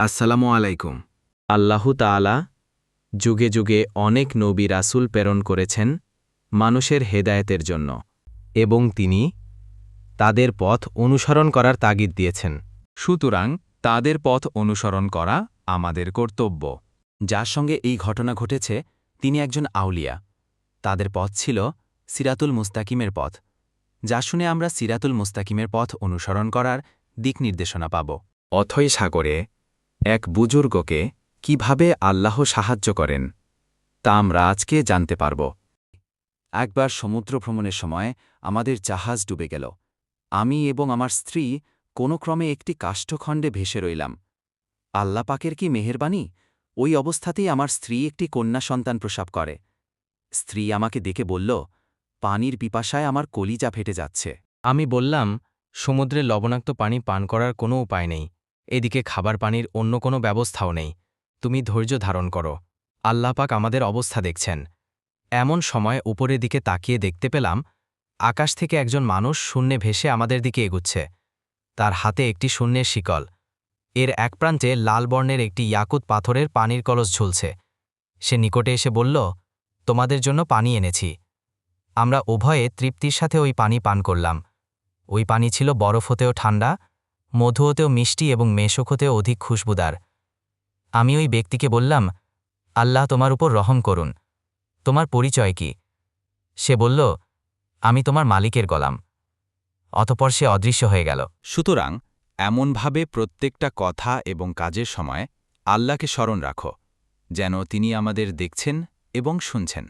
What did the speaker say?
আসসালামু আলাইকুম। আল্লাহু তাআলা যুগে যুগে অনেক নবী রাসূল প্রেরণ করেছেন মানুষের হেদায়েতের জন্য এবং তিনি তাদের পথ অনুসরণ করার তাগিদ দিয়েছেন। সুতরাং তাদের পথ অনুসরণ করা আমাদের কর্তব্য। যার সঙ্গে এই ঘটনা ঘটেছে তিনি একজন আউলিয়া। তাদের পথ ছিল সিরাতুল মুস্তাকিমের পথ। যা শুনে আমরা সিরাতুল মুস্তাকিমের পথ অনুসরণ করার দিক নির্দেশনা পাব। অথই সাগরে এক বুজুর্গকে কীভাবে আল্লাহ সাহায্য করেন, তা আমরা আজকে জানতে পারব। একবার সমুদ্র ভ্রমণের সময় আমাদের জাহাজ ডুবে গেল। আমি এবং আমার স্ত্রী কোনো ক্রমে একটি কাষ্ঠখণ্ডে ভেসে রইলাম। আল্লাহ পাকের কি মেহেরবানি? ওই অবস্থাতেই আমার স্ত্রী একটি কন্যা সন্তান প্রসাব করে। স্ত্রী আমাকে দেখে বলল, পানির পিপাসায় আমার কলিজা ফেটে যাচ্ছে। আমি বললাম, সমুদ্রে লবণাক্ত পানি পান করার কোনো উপায় নেই। এদিকে খাবার পানির অন্য কোনো ব্যবস্থাও নেই। তুমি ধৈর্য ধারণ করো। আল্লাপাক আমাদের অবস্থা দেখছেন। এমন সময় উপরের দিকে তাকিয়ে দেখতে পেলাম, আকাশ থেকে একজন মানুষ শূন্যে ভেসে আমাদের দিকে এগুচ্ছে। তার হাতে একটি শূন্যের শিকল। এর এক প্রান্তে লাল বর্ণের একটি ইয়াকুত পাথরের পানির কলস ঝুলছে। সে নিকটে এসে বলল, তোমাদের জন্য পানি এনেছি। আমরা উভয়ে তৃপ্তির সাথে ওই পানি পান করলাম। ওই পানি ছিল বরফ হতেও ঠান্ডা মধু হতেও মিষ্টি এবং মেশক হতেও অধিক খুশবুদার। আমি ওই ব্যক্তিকে বললাম, আল্লাহ তোমার উপর রহম করুন। তোমার পরিচয় কি? সে বলল, আমি তোমার মালিকের গলাম। অতপর সে অদৃশ্য হয়ে গেল। সুতরাং এমনভাবে প্রত্যেকটা কথা এবং কাজের সময় আল্লাহকে স্মরণ রাখো, যেন তিনি আমাদের দেখছেন এবং শুনছেন।